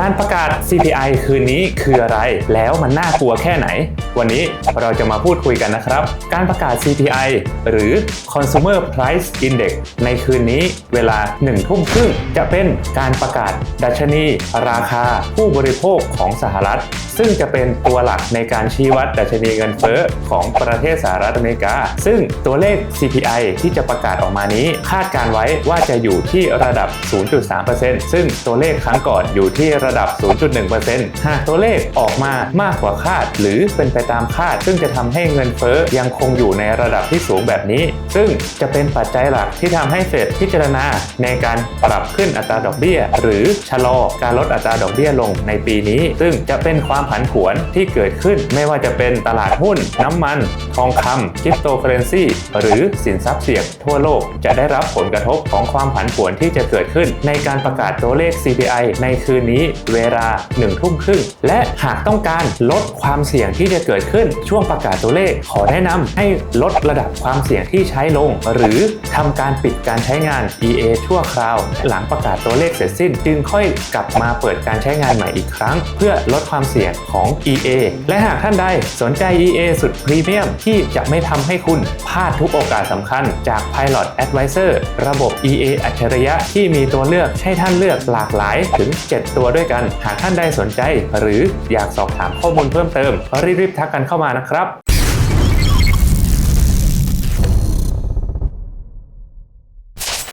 การประกาศ CPI คืนนี้คืออะไร แล้วมันน่ากลัวแค่ไหน วันนี้เราจะมาพูดคุยกันนะครับ การประกาศ CPI หรือ Consumer Price Index ในคืนนี้เวลา1ทุ่มครึ่งจะเป็นการประกาศดัชนี ราคาผู้บริโภคของสหรัฐ ซึ่งจะเป็นตัวหลักในการชี้วัดดัชนีเงินเฟ้อของประเทศสหรัฐอเมริกา ซึ่งตัวเลข CPI ที่จะประกาศออกมานี้ คาดการไว้ว่าจะอยู่ที่ระดับ 0.3%ซึ่งตัวเลขครั้งก่อนอยู่ที่ระดับ 0.1%หากตัวเลขออกมามากกว่าคาด หรือเป็นไปตามคาด ซึ่งจะทำให้เงินเฟ้อยังคงอยู่ในระดับที่สูงแบบนี้ ซึ่งจะเป็นปัจจัยหลักที่ทำให้เฟดพิจารณาในการปรับขึ้นอัตราดอกเบี้ย หรือชะลอการลดอัตราดอกเบี้ยลงในปีนี้ ซึ่งจะเป็นความผันผวนที่เกิดขึ้นไม่ว่าจะเป็นตลาดหุ้น น้ำมัน ทองคำคริปโตเคอเรนซีหรือสินทรัพย์เสี่ยงทั่วโลกจะได้รับผลกระทบของความผันผวนที่จะเกิดขึ้น ในการประกาศตัวเลข CPI ในคืนนี้เวลา1ทุ่มครึ่งและหากต้องการลดความเสี่ยงที่จะเกิดขึ้นช่วงประกาศตัวเลข ขอแนะนำให้ลดระดับความเสี่ยงที่ใช้ลง หรือทำการปิดการใช้งาน EA ชั่วคราว หลังประกาศตัวเลขเสร็จสิ้น จึงค่อยกลับมาเปิดการใช้งานใหม่อีกครั้ง เพื่อลดความเสี่ยงของ EA และหากท่านใดสนใจ EA สุดพรีเมียมที่จะไม่ทำให้คุณพลาดทุกโอกาสสำคัญจาก Pilot Advisor ระบบ EA อัจฉริยะที่มีตัวเลือกให้ท่านเลือกหลากหลายถึง 7 ตัวด้วยกัน หากท่านใดสนใจ หรืออยากสอบถามข้อมูลเพิ่มเติมรีบๆทัทักกันเข้ามานะครับ